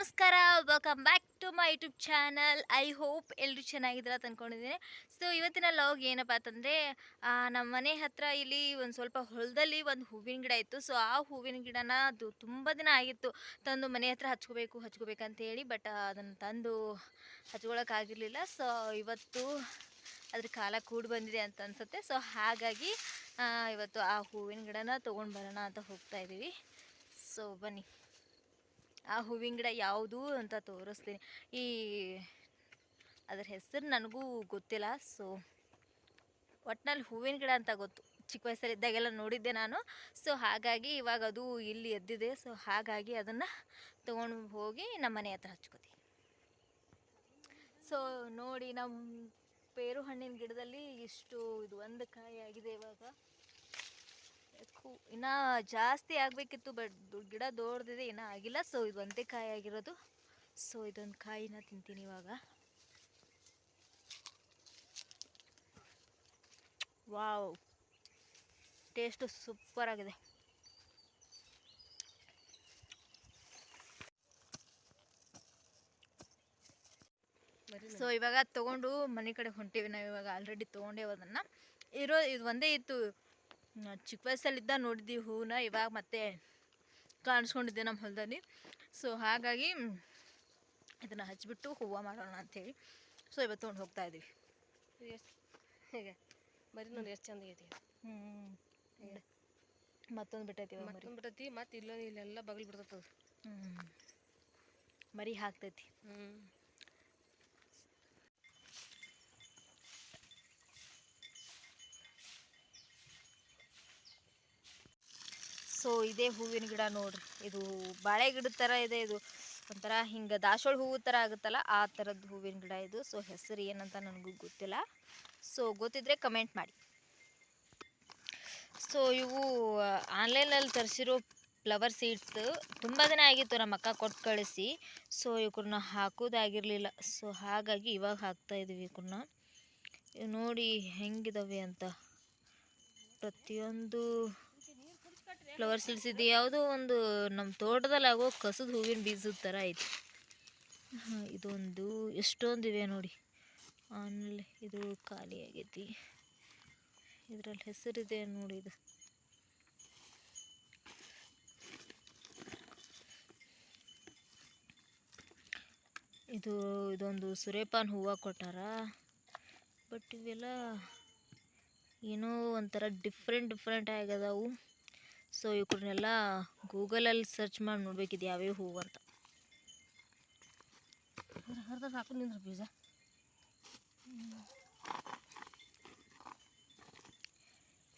ನಮಸ್ಕಾರ. Welcome back to my YouTube channel I hope ಎಲ್ಲರೂ ಚೆನ್ನಾಗಿದ್ದೀರ ಅಂತ ಅಂದ್ಕೊಂಡಿದ್ದೀನಿ ಸೊ ಇವತ್ತಿನ ಲಾಗ್ ಏನಪ್ಪ ಅಂತಂದರೆ ನಮ್ಮ ಮನೆ ಹತ್ರ ಇಲ್ಲಿ ಒಂದು ಸ್ವಲ್ಪ ಹೊಲದಲ್ಲಿ ಒಂದು ಹೂವಿನ ಗಿಡ ಇತ್ತು. ಸೊ ಆ ಹೂವಿನ ಗಿಡನ ಅದು ತುಂಬ ದಿನ ಆಗಿತ್ತು. ತಂದು ಮನೆ ಹತ್ರ ಹಚ್ಕೋಬೇಕು ಹೇಳಿ ಬಟ್ ಅದನ್ನು ತಂದು ಹಚ್ಕೊಳಕ್ಕಾಗಿರಲಿಲ್ಲ ಸೊ ಇವತ್ತು ಅದ್ರ ಕಾಲ ಕೂಡಿ ಬಂದಿದೆ ಅಂತ ಅನ್ಸುತ್ತೆ. ಸೊ ಹಾಗಾಗಿ ಇವತ್ತು ಆ ಹೂವಿನ ಗಿಡನ ತೊಗೊಂಡು ಬರೋಣ ಅಂತ ಹೋಗ್ತಾ ಇದ್ದೀವಿ. ಸೊ ಬನ್ನಿ. ಆ ಹೂವಿನ ಗಿಡ ಯಾವುದು ಅಂತ ತೋರಿಸ್ತೀನಿ. ಈ ಅದ್ರ ಹೆಸರು ನನಗೂ ಗೊತ್ತಿಲ್ಲ, ಸೊ ಒಟ್ನಲ್ಲಿ ಹೂವಿನ ಗಿಡ ಅಂತ ಗೊತ್ತು. ಚಿಕ್ಕ ವಯಸ್ಸಲ್ಲಿದ್ದಾಗೆಲ್ಲ ನೋಡಿದ್ದೆ ನಾನು. ಸೊ ಹಾಗಾಗಿ ಇವಾಗ ಅದು ಇಲ್ಲಿ ಎದ್ದಿದೆ. ಸೊ ಹಾಗಾಗಿ ಅದನ್ನು ತೊಗೊಂಡು ಹೋಗಿ ನಮ್ಮ ಮನೆ ಹತ್ರ ಹಚ್ಕೋತೀವಿ ಸೊ ನೋಡಿ ನಮ್ಮ ಪೇರು ಹಣ್ಣಿನ ಗಿಡದಲ್ಲಿ ಇಷ್ಟು ಇದು ಒಂದು ಕಾಯಿ ಆಗಿದೆ ಇವಾಗ. ಇನ್ನ ಜಾಸ್ತಿ ಆಗಬೇಕಿತ್ತು ಬಟ್ ಗಿಡ ದೊಡ್ಡದಿದೆ ಇನ್ನೂ ಆಗಿಲ್ಲ. ಸೊ ಇದು ಒಂದೇ ಕಾಯಿ ಆಗಿರೋದು. ಸೊ ಇದೊಂದು ಕಾಯಿನ ತಿಂತೀನಿ ಇವಾಗ. ವಾವ್. ಟೇಸ್ಟು ಸೂಪರ್ ಆಗಿದೆ. ಸೊ ಇವಾಗ ತಗೊಂಡು ಮನೆ ಕಡೆ ಹೊಂಟೀವಿ ನಾವು ಇವಾಗ ಆಲ್ರೆಡಿ ತೊಗೊಂಡೇವು ಅದನ್ನು ಇರೋ ಇದು ಒಂದೇ ಇತ್ತು. ಚಿಕ್ಕ ವಯಸ್ಸಲ್ಲಿದ್ದ ನೋಡಿದ್ದೀವಿ ಹೂವನ್ನ ಇವಾಗ ಮತ್ತೆ ಕಾಣಿಸ್ಕೊಂಡಿದ್ದೆ ನಮ್ಮ ಹೊಲದಲ್ಲಿ. ಸೊ ಹಾಗಾಗಿ ಇದನ್ನು ಹಚ್ಚಿಬಿಟ್ಟು ಹೂವು ಮಾಡೋಣ ಅಂಥೇಳಿ. ಸೊ ಇವತ್ತು ತೊಗೊಂಡು ಹೋಗ್ತಾ ಇದ್ದೀವಿ ಹೇಗೆ? ಮರಿ ನೋಡಿ ಎಷ್ಟು ಚಂದ ಐತಿ ಹ್ಞೂ ಮತ್ತೊಂದು ಬಿಟ್ಟೈತಿ ಮತ್ತೊಂದು ಬಿಟ್ಟೈತಿ ಮತ್ತೆ ಇಲ್ಲೊಂದು ಇಲ್ಲೆಲ್ಲ ಬಗಲ್ ಬಿಡ್ತೈತಿ ಹ್ಞೂ ಮರಿ ಹಾಕ್ತೈತಿ. ಹ್ಞೂ ಸೊ ಇದೇ ಹೂವಿನ ಗಿಡ ನೋಡ್ರಿ. ಇದು ಬಾಳೆ ಗಿಡದ ಥರ ಇದೆ ಇದು. ಒಂಥರ ಹಿಂಗೆ ದಾಸವಾಳ ಹೂವು ಥರ ಆಗುತ್ತಲ್ಲ ಆ ಥರದ್ದು ಹೂವಿನ ಗಿಡ ಇದು. ಸೊ ಹೆಸರು ಏನಂತ ನನಗೂ ಗೊತ್ತಿಲ್ಲ. ಸೊ ಗೊತ್ತಿದ್ರೆ ಕಮೆಂಟ್ ಮಾಡಿ. ಸೊ ಇವು ಆನ್ಲೈನಲ್ಲಿ ತರಿಸಿರೋ ಫ್ಲವರ್ ಸೀಡ್ಸ್ ತುಂಬ ದಿನ ಆಗಿತ್ತು ನಮ್ಮ ಅಕ್ಕ ಕೊಟ್ಟು ಕಳಿಸಿ. ಸೊ ಇವ್ರನ್ನ ಹಾಕೋದಾಗಿರಲಿಲ್ಲ. ಸೊ ಹಾಗಾಗಿ ಇವಾಗ ಹಾಕ್ತಾ ಇದೀವಿ ಇವ್ರನ್ನ ಇವ್ ನೋಡಿ ಹೆಂಗಿದಾವೆ ಅಂತ. ಪ್ರತಿಯೊಂದು ಫ್ಲವರ್ ಸೀಡ್ಸ್ ಇದೆ ಯಾವುದೋ ಒಂದು ನಮ್ಮ ತೋಟದಲ್ಲಿ ಆಗೋ ಕಸದ ಹೂವಿನ ಬೀಜದ ಥರ ಐತಿ. ಇದೊಂದು ಎಷ್ಟೊಂದು ಇವೆ ನೋಡಿ. ಆಮೇಲೆ ಇದು ಖಾಲಿ ಆಗೈತಿ. ಇದರಲ್ಲಿ ಹೆಸರಿದೆ ನೋಡಿ ಇದು. ಇದು, ಇದೊಂದು ಸೂರ್ಯಪಾನ ಹೂವು ಕೊಟ್ಟಾರ. ಬಟ್ ಇವೆಲ್ಲ ಏನೋ ಒಂಥರ ಡಿಫ್ರೆಂಟ್ ಡಿಫ್ರೆಂಟ್ ಆಗ್ಯದವು. ಸೊ ಇವ್ರನ್ನೆಲ್ಲ ಗೂಗಲಲ್ಲಿ ಸರ್ಚ್ ಮಾಡಿ ನೋಡ್ಬೇಕಿದು ಯಾವ್ಯಾವ ಹೂವು ಅಂತ. ನಿಂದ್ರ ಬೀಜ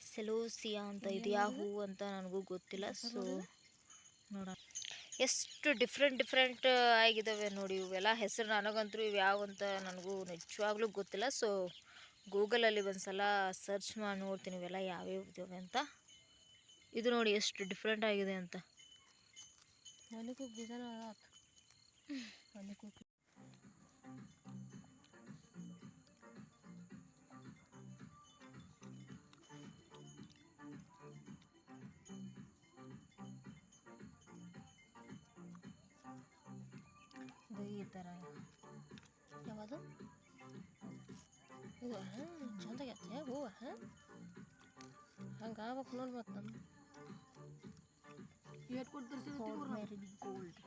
ಸೆಲೋಸಿಯಾ ಅಂತ ಇದು ಯಾವ ಹೂವು ಅಂತ ನನಗೂ ಗೊತ್ತಿಲ್ಲ. ಸೊ ನೋಡೋಣ. ಎಷ್ಟು ಡಿಫ್ರೆಂಟ್ ಡಿಫ್ರೆಂಟ್ ಆಗಿದ್ದಾವೆ ನೋಡಿ ಇವೆಲ್ಲ. ಹೆಸರು ನನಗಂತೂ ಇವು ಯಾವ ಅಂತ ನನಗೂ ನಿಜವಾಗ್ಲೂ ಗೊತ್ತಿಲ್ಲ. ಸೊ ಗೂಗಲಲ್ಲಿ ಒಂದು ಸಲ ಸರ್ಚ್ ಮಾಡಿ ನೋಡ್ತೀನಿ ಇವೆಲ್ಲ ಯಾವ್ಯಾವ ಇದ್ದಾವೆ ಅಂತ. ಇದು ನೋಡಿ ಎಷ್ಟು ಡಿಫ್ರೆಂಟ್ ಆಗಿದೆ ಅಂತ. ಈ ಥರ ಯಾವುದು? ಇದು, ಹಾಂ, ಚಂದ ಆಗೈತೆ, ಹೂವು, ಹಾಂ. ಹಂಗೆ ಆಗ್ಬೇಕು ನೋಡಿ ನಮ್ಮ ಎಷ್ಟು ಕೊಟ್ಟು ಗೋಲ್ಡ್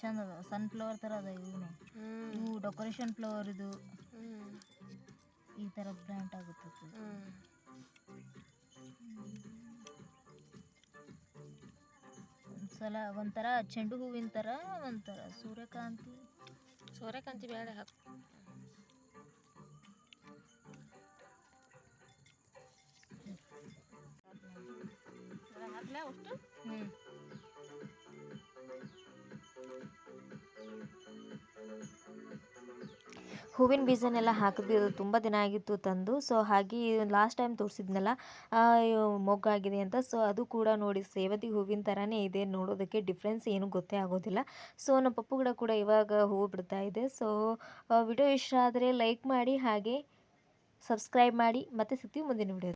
ಚಂದ ಅದ ಸನ್ಫ್ಲವರ್ ಥರ ಅದ ಇವನು ಇವು ಡೆಕೋರೇಷನ್ ಫ್ಲವರ್ ಇದು. ಈ ಥರ ಬ್ರ್ಯಾಂಡ್ ಆಗುತ್ತೆ ಒಂದ್ಸಲ ಒಂಥರ ಚೆಂಡು ಹೂವಿನ ಥರ ಒಂಥರ ಸೂರ್ಯಕಾಂತಿ. ಸೂರ್ಯಕಾಂತಿ ಬೇಡ ಹಾಕು. ಹಾಕ್ಲಾ ಅಷ್ಟು? ಹ್ಞೂ ಹೂವಿನ ಬೀಜನೆಲ್ಲ ಹಾಕಿದ್ವಿ ಅದು ತುಂಬ ದಿನ ಆಗಿತ್ತು ತಂದು ಸೊ ಹಾಗೆ ಲಾಸ್ಟ್ ಟೈಮ್ ತೋರಿಸಿದ್ನಲ್ಲ ಮೊಗ್ಗಾಗಿದೆ ಅಂತ ಸೊ ಅದು ಕೂಡ ನೋಡಿ ಸೇವತಿ ಹೂವಿನ ಥರನೇ ಇದೆ, ನೋಡೋದಕ್ಕೆ ಡಿಫ್ರೆನ್ಸ್ ಏನು ಗೊತ್ತೇ ಆಗೋದಿಲ್ಲ. ಸೊ ನಮ್ಮ ಪಪ್ಪು ಗಿಡ ಕೂಡ ಇವಾಗ ಹೂವು ಬಿಡ್ತಾ ಇದೆ ಸೊ ವಿಡಿಯೋ ಇಷ್ಟ ಆದರೆ ಲೈಕ್ ಮಾಡಿ, ಹಾಗೆ ಸಬ್ಸ್ಕ್ರೈಬ್ ಮಾಡಿ, ಮತ್ತೆ ಸಿಗ್ತೀವಿ ಮುಂದಿನ ವಿಡಿಯೋ